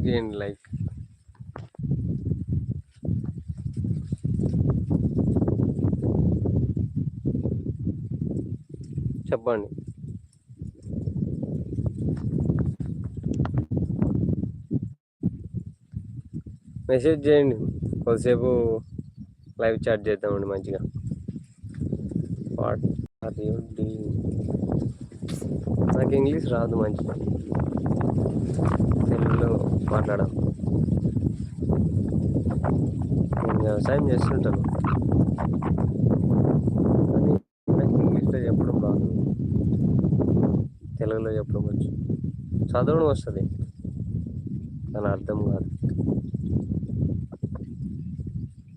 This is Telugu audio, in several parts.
లైక్ చేయండి లైక్ చెప్పండి మెసేజ్ చేయండి. కొద్దిసేపు లైవ్ చాట్ చేద్దామండి మంచిగా. వాట్ ఆర్ యూ డూయింగ్ నాకు ఇంగ్లీష్ రాదు మంచిగా. తెలుగులో మాట్లాడడం నేను వ్యవసాయం చేస్తుంటాను. కానీ నాకు ఇంగ్లీష్లో చెప్పడం రాదు. తెలుగులో చెప్పడం వచ్చు. చదవడం వస్తుంది. కానీ అర్థం కాదు.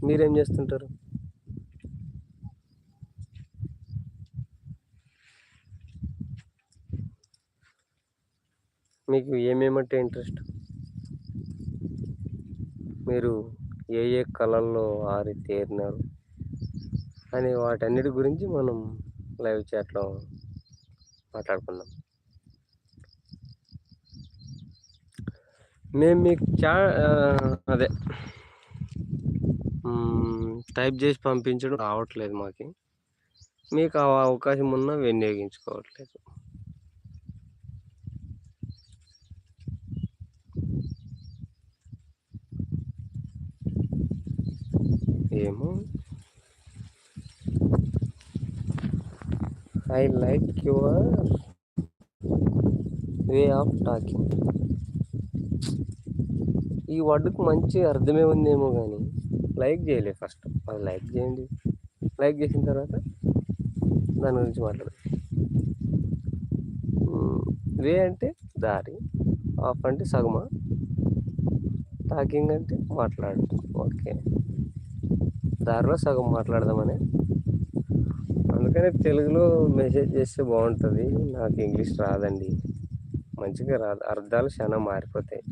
మీరేం చేస్తుంటారు? మీకు ఏమేమంటే ఇంట్రెస్ట్? మీరు ఏ ఏ కళల్లో ఆరి తేరినారు? అని వాటన్నిటి గురించి మనం లైవ్ చాట్లో మాట్లాడుకుందాం. మేము మీకు చా అదే. టైప్ చేసి పంపించడం రావట్లేదు మాకు. మీకు ఆ అవకాశం ఉన్నా వినియోగించుకోవట్లేదు. ఏమో. I like your way of talking ఈ వర్డ్కి మంచి అర్థమే ఉందేమో కానీ లైక్ చేయలేదు ఫస్ట్ అది లైక్ చేయండి. లైక్ చేసిన తర్వాత దాని గురించి మాట్లాడదు. వే అంటే దారి ఆఫ్ అంటే సగమా? టాకింగ్ అంటే మాట్లాడటం. ఓకే. దారిలో సగం మాట్లాడదామని. అందుకని తెలుగులో మెసేజ్ చేస్తే బాగుంటుంది. నాకు ఇంగ్లీష్ రాదండి. మంచిగా రాదు. అర్థాలు చాలా మారిపోతాయి.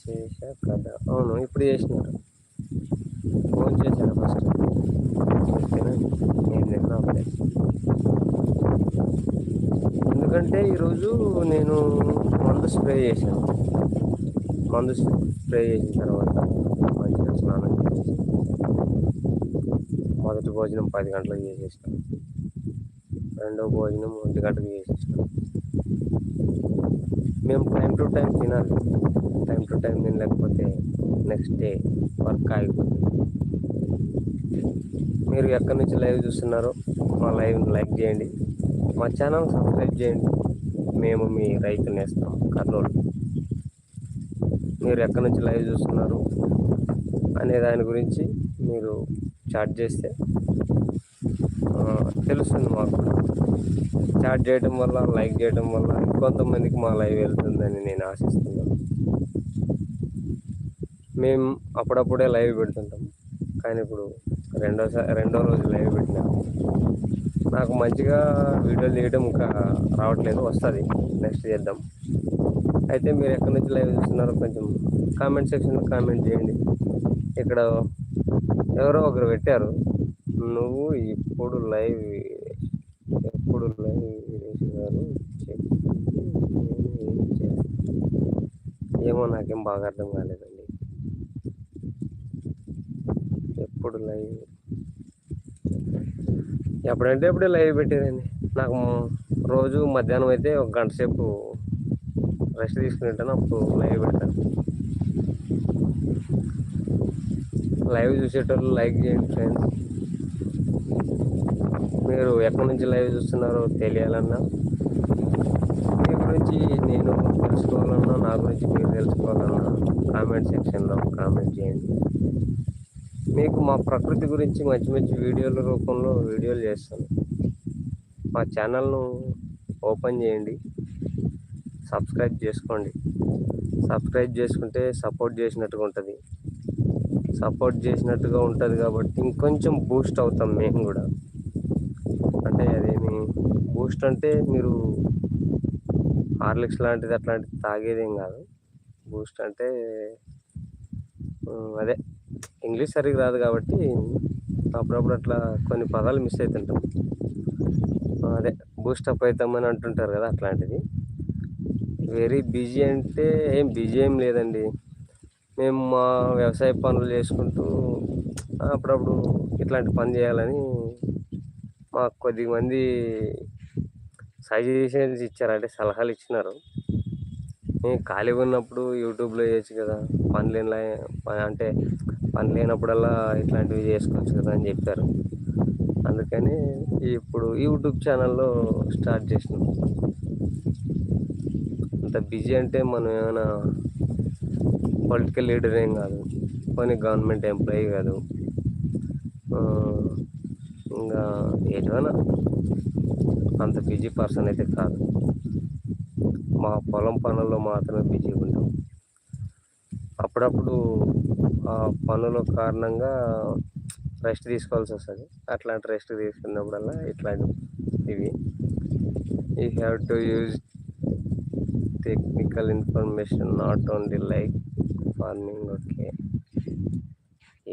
చేశా కదా అవును ఇప్పుడు చేసినారు. ఫోన్ చేశాను ఫస్ట్? ఓకేనా నేను నిన్న ఎందుకంటే ఈరోజు నేను మందు స్ప్రే చేశాను. మందు స్ప్రే చేసిన తర్వాత మంచిగా స్నానం చేసి మొదటి భోజనం పది గంటలకు చేసేసాను. రెండో భోజనం ఒంటి గంటకు చేసేసాను. మేము టైం టు టైం తినాలి. టైం టు టైం తినలేకపోతే నెక్స్ట్ డే వర్క్ ఆగిపోతుంది. మీరు ఎక్కడి నుంచి లైవ్ చూస్తున్నారో మా లైవ్ని లైక్ చేయండి. మా ఛానల్ సబ్స్క్రైబ్ చేయండి. మేము మీ రైతు నేస్తాం కర్నూలు. మీరు ఎక్కడి నుంచి లైవ్ చూస్తున్నారు అనే దాని గురించి మీరు చాట్ చేస్తే తెలుస్తుంది మాకు. చాట్ చేయడం వల్ల లైక్ చేయడం వల్ల కొంతమందికి మా లైవ్ వెళ్తుందని నేను ఆశిస్తున్నాను. మేము అప్పుడప్పుడే లైవ్ పెడుతుంటాం. కానీ ఇప్పుడు రెండోసారి రెండో రోజు లైవ్ పెట్టినాము నాకు మంచిగా వీడియోలు తీయడం ఇంకా రావట్లేదు వస్తుంది. నెక్స్ట్ చేద్దాం. అయితే మీరు ఎక్కడి నుంచి లైవ్ చూస్తున్నారో కొంచెం కామెంట్ సెక్షన్లో కామెంట్ చేయండి. ఇక్కడ ఎవరో ఒకరు పెట్టారు. నువ్వు ఇప్పుడు లైవ్ ఎప్పుడు లైవ్ వేసేవారు ఏమో నాకేం బాగా అర్థం కాలేదండి. ఎప్పుడు లైవ్ ఎప్పుడంటే ఎప్పుడే లైవ్ పెట్టేదండి. నాకు రోజు మధ్యాహ్నం అయితే ఒక గంట సేపు రెస్ట్ తీసుకుని ఉంటాను అప్పుడు లైవ్ పెడతాను. లైవ్ చూసేటోళ్ళు లైక్ చేయండి ఫ్రెండ్స్. మీరు ఎక్కడి నుంచి లైవ్ చూస్తున్నారో తెలియాలన్నా మీ గురించి నేను తెలుసుకోవాలన్నా నా గురించి మీరు తెలుసుకోవాలన్నా కామెంట్ సెక్షన్లో కామెంట్ చేయండి. మీకు మా ప్రకృతి గురించి మంచి మంచి వీడియోల రూపంలో వీడియోలు చేస్తాను. మా ఛానల్ను ఓపెన్ చేయండి. సబ్స్క్రైబ్ చేసుకోండి. సబ్స్క్రైబ్ చేసుకుంటే సపోర్ట్ చేసినట్టుగా ఉంటుంది. సపోర్ట్ చేసినట్టుగా ఉంటుంది కాబట్టి ఇంకొంచెం బూస్ట్ అవుతాం మేము కూడా. అంటే అదేమి బూస్ట్ అంటే మీరు హార్లిక్స్ లాంటిది అట్లాంటిది తాగేదేం కాదు. బూస్ట్ అంటే అదే ఇంగ్లీష్ సరిగ్గా రాదు కాబట్టి అప్పుడప్పుడు అట్లా కొన్ని పదాలు మిస్ అవుతుంటాం అదే బూస్టప్ అవుతామని అంటుంటారు కదా అట్లాంటిది. వెరీ బిజీ అంటే ఏం బిజీ ఏం లేదండి. మేము మా వ్యవసాయ పనులు చేసుకుంటూ అప్పుడప్పుడు ఇట్లాంటి పని చేయాలని మాకు కొద్దిమంది సజెషన్స్ ఇచ్చారు. అంటే సలహాలు ఇచ్చినారు. నేను ఖాళీగా ఉన్నప్పుడు యూట్యూబ్లో చేయొచ్చు కదా. పని అంటే పని లేనప్పుడల్లా ఇట్లాంటివి చేసుకోవచ్చు కదా అని చెప్పారు. అందుకని ఇప్పుడు యూట్యూబ్ ఛానల్లో స్టార్ట్ చేసినాం. అంత బిజీ అంటే మనం ఏమైనా పొలిటికల్ లీడర్ ఏం కాదు. పోనీ గవర్నమెంట్ ఎంప్లాయీ కాదు. ఇంకా ఏదైనా అంత బిజీ పర్సన్ అయితే కాదు. మా పొలం పనుల్లో మాత్రమే బిజీగా ఉంటాం. అప్పుడప్పుడు పనుల కారణంగా రెస్ట్ తీసుకోవాల్సి వస్తుంది. అట్లాంటి రెస్ట్ తీసుకున్నప్పుడల్లా ఇట్లాంటి ఇవి. You have to use technical information not only like farming okay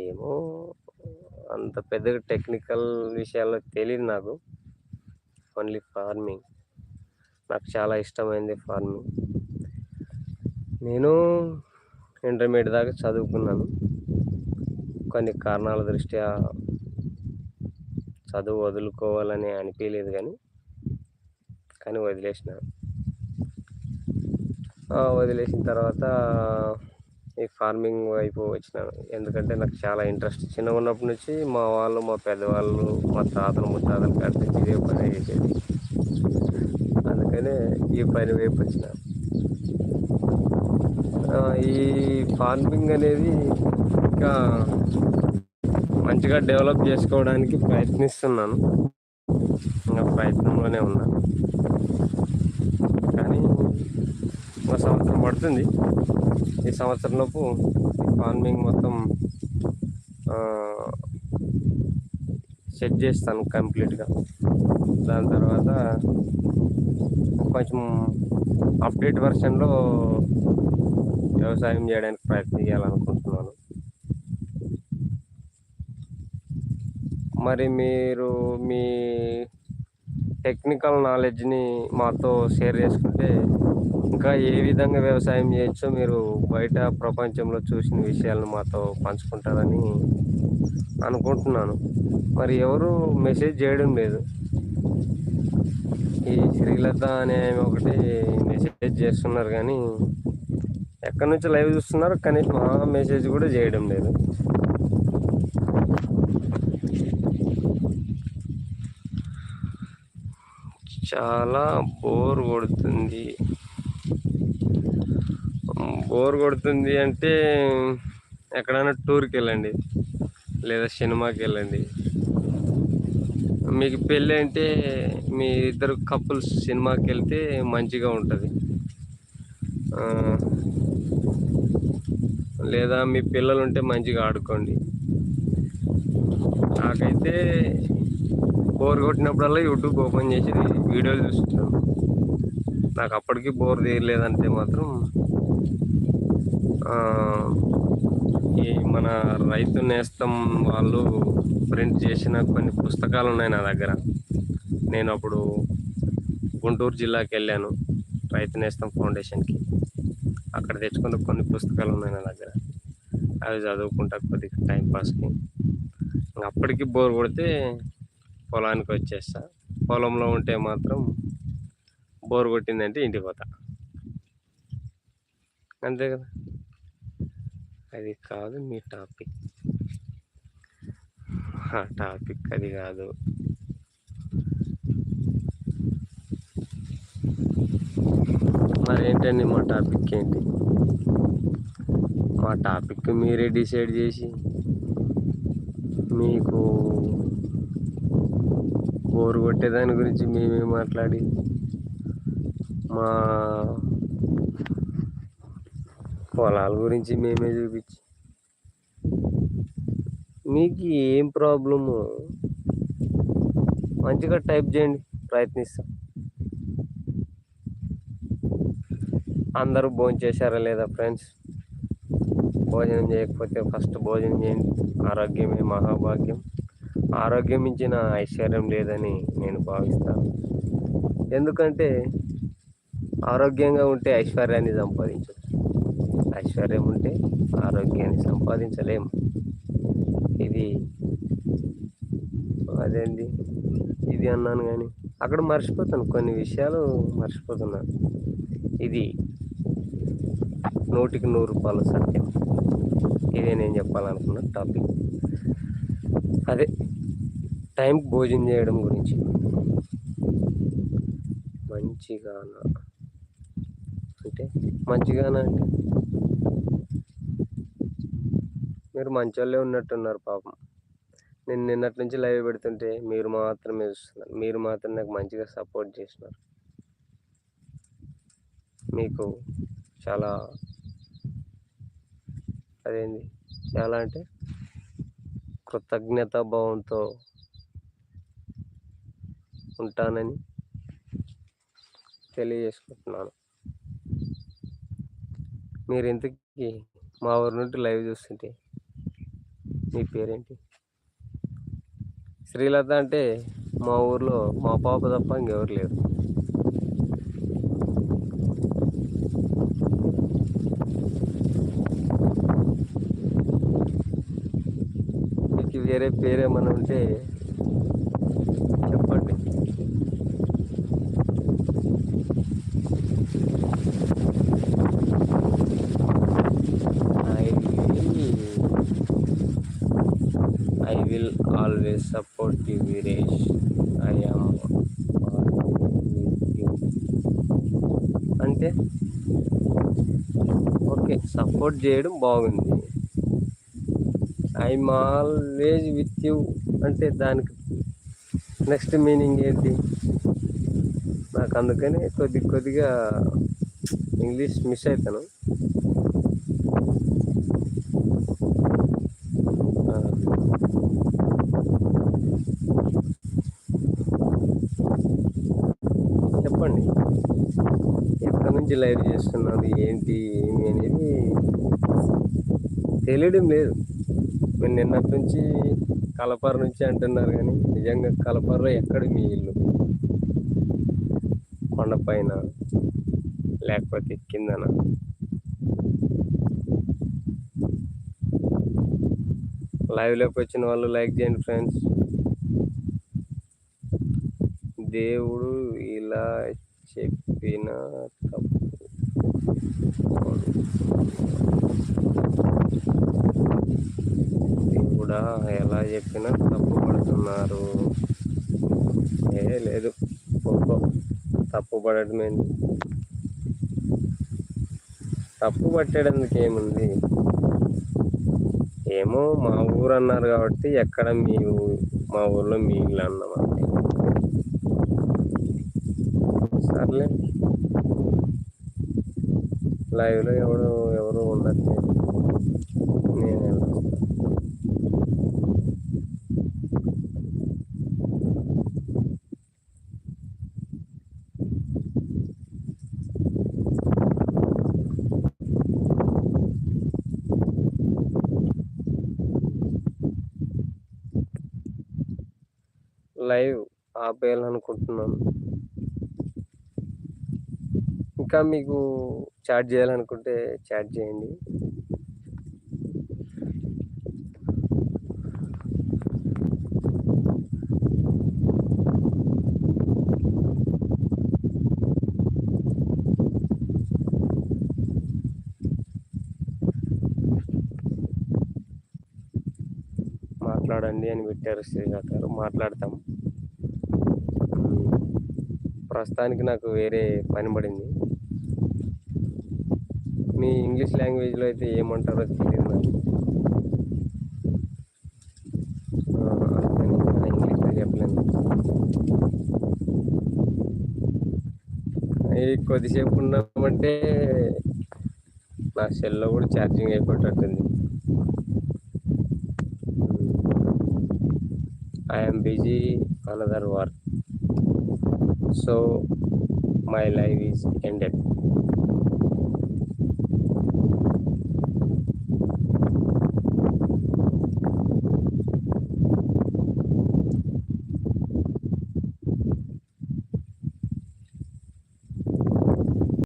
ఏమో అంత పెద్దగా టెక్నికల్ విషయాల్లో తెలియదు నాకు. ఓన్లీ ఫార్మింగ్ నాకు చాలా ఇష్టమైంది ఫార్మింగ్ నేను ఇంటర్మీడియట్ దాకా చదువుకున్నాను. కొన్ని కారణాల దృష్ట్యా చదువు వదులుకోవాలని అనిపించలేదు కానీ కానీ వదిలేసిన. వదిలేసిన తర్వాత ఈ ఫార్మింగ్ వైపు వచ్చినాను. ఎందుకంటే నాకు చాలా ఇంట్రెస్ట్. చిన్నగా ఉన్నప్పటి నుంచి మా వాళ్ళు మా పెద్దవాళ్ళు మా తాతలు ముత్తాతలు కడితే ఇదే పని చేసేది. అందుకనే ఈ పని వైపు వచ్చినాను ఈ ఫార్మింగ్ అనేది ఇంకా మంచిగా డెవలప్ చేసుకోవడానికి ప్రయత్నిస్తున్నాను. ఇంకా ప్రయత్నంలోనే ఉన్నాను కానీ ఒక సంవత్సరం పడుతుంది. ఈ సంవత్సరంలోపు ఫార్మింగ్ మొత్తం సెట్ చేస్తాను కంప్లీట్గా దాని తర్వాత కొంచెం అప్డేట్ వర్షన్లో వ్యవసాయం చేయడానికి ప్రయత్నం చేయాలనుకుంటున్నాను. మరి మీరు మీ టెక్నికల్ నాలెడ్జ్ని మాతో షేర్ చేసుకుంటే ఇంకా ఏ విధంగా వ్యవసాయం చేయొచ్చో మీరు బయట ప్రపంచంలో చూసిన విషయాలను మాతో పంచుకుంటారని అనుకుంటున్నాను. మరి ఎవరు మెసేజ్ చేయడం లేదు. ఈ శ్రీలత అనే ఒకటి మెసేజ్ చేస్తున్నారు కానీ ఎక్కడి నుంచి లైవ్ చూస్తున్నారు? కనీసం ఆ మెసేజ్ కూడా చేయడం లేదు. చాలా బోర్ కొడుతుంది. బోర్ కొడుతుంది అంటే ఎక్కడైనా టూర్కి వెళ్ళండి. లేదా సినిమాకి వెళ్ళండి. మీకు పెళ్ళి అంటే మీ ఇద్దరు కపుల్స్ సినిమాకి వెళ్తే మంచిగా ఉంటుంది. లేదా మీ పిల్లలు ఉంటే మంచిగా ఆడుకోండి. నాకైతే బోర్ కొట్టినప్పుడల్లా యూట్యూబ్ ఓపెన్ చేసి వీడియోలు చూస్తున్నాను. నాకు అప్పటికి బోర్ తీయలేదంటే మాత్రం ఈ మన రైతు నేస్తం వాళ్ళు ప్రింట్ చేసిన కొన్ని పుస్తకాలు ఉన్నాయి నా దగ్గర. నేను అప్పుడు గుంటూరు జిల్లాకి వెళ్ళాను రైతు నేస్తం ఫౌండేషన్కి. అక్కడ తెచ్చుకున్న కొన్ని పుస్తకాలు ఉన్నాయి నా దగ్గర. అవి చదువుకుంటా కొద్దిగా టైంపాస్కి అప్పటికి బోర్ కొడితే పొలానికి వచ్చేస్తా. పొలంలో ఉంటే మాత్రం బోర్ కొట్టిందంటే ఇంటికి పోతా. అంతే కదా. అది కాదు మీ టాపిక్ ఆ టాపిక్ అది కాదు. మరి ఏంటండి మా టాపిక్ ఏంటి? మా టాపిక్ మీరే డిసైడ్ చేసి మీకు బోరు కొట్టేదాని గురించి మేమే మాట్లాడి మా పొలాల గురించి మేమే చూపించి మీకు ఏం ప్రాబ్లము? మంచిగా టైప్ చేయండి ప్రయత్నిస్తాం. అందరూ భోంచేశారా లేదా ఫ్రెండ్స్? భోజనం చేయకపోతే ఫస్ట్ భోజనం చేయండి. ఆరోగ్యమే మహాభాగ్యం. ఆరోగ్యం ఇచ్చిన ఐశ్వర్యం లేదని నేను భావిస్తాను. ఎందుకంటే ఆరోగ్యంగా ఉంటే ఐశ్వర్యాన్ని సంపాదించు ఐశ్వర్యం ఉంటే ఆరోగ్యాన్ని సంపాదించలేము. ఇది అదేంటి ఇది అన్నాను కానీ అక్కడ మర్చిపోతాను. కొన్ని విషయాలు మర్చిపోతున్నాను. ఇది నూటికి నూరు రూపాయల సత్యం. ఇదే నేను చెప్పాలనుకున్న టాపిక్. అదే టైంకి భోజనం చేయడం గురించి. మంచిగానా? అంటే మంచిగానా అంటే? మీరు మంచోళ్ళే ఉన్నట్టున్నారు పాపం. నేను నిన్నటి నుంచి లైవ్ పెడుతుంటే మీరు మాత్రమే చూస్తున్నారు. మీరు మాత్రం నాకు మంచిగా సపోర్ట్ చేసినారు మీకు చాలా అదేంది? చాలా అంటే కృతజ్ఞతా భావంతో ఉంటానని తెలియజేసుకుంటున్నాను. మీరు ఇంతకీ మా ఊరి నుండి లైవ్ చూస్తుంటే మీ పేరేంటి? శ్రీలత అంటే మా ఊర్లో మా పాప తప్ప ఇంకెవరు లేరు మీకు వేరే పేరు ఏమైనా ఉంటే చెప్పండి. I will always support you Veeresh I am అంటే ఓకే సపోర్ట్ చేయడం బాగుంది. ఐఎమ్ ఆల్వేజ్ విత్ యూ అంటే దానికి నెక్స్ట్ మీనింగ్ ఏంటి? నాకు అందుకని కొద్ది కొద్దిగా ఇంగ్లీష్ మిస్ అవుతాను చెప్పండి. ఎక్కడి నుంచి లైవ్ చేస్తున్నారు? ఏంటి? ఏమి అనేది తెలియడం లేదు. మీరు నిన్నటి నుంచి కలపర నుంచి అంటున్నారు కానీ నిజంగా కలపరలో ఎక్కడ మీ ఇల్లు? కొండపైన లేకపోతే కిందన? లైవ్లోకి వచ్చిన వాళ్ళు లైక్ చేయండి ఫ్రెండ్స్. దేవుడు ఇలా చెప్పిన తప్పు. కూడా ఎలా చెప్పినా తప్పు పడుతున్నారు. ఏ లేదు ఒక్కో తప్పు పడటమేంటి తప్పు పట్టేటందుకు ఏముంది? ఏమో మా ఊరు అన్నారు కాబట్టి ఎక్కడ మీ మా ఊర్లో మీ ఇల్లు అన్నమాట. సర్లే. లైవ్లో ఎవరు ఎవరు ఉండట్లేదు. నేను లైవ్ ఆపేయాలనుకుంటున్నాను. ఇంకా మీకు చాట్ చేయాలనుకుంటే చాట్ చేయండి. మాట్లాడండి అని పెట్టారు శ్రీనాథ్ గారు. మాట్లాడతాం. ప్రస్తుతానికి నాకు వేరే పని పడింది. మీ ఇంగ్లీష్ లాంగ్వేజ్లో అయితే ఏమంటారో తెలియదు నాకు. ఇంగ్లీష్లో చెప్పలేను. కొద్దిసేపు ఉన్నామంటే నా సెల్లో కూడా charging అయిపోయేటట్టుంది I'm busy another work. so my life is ended.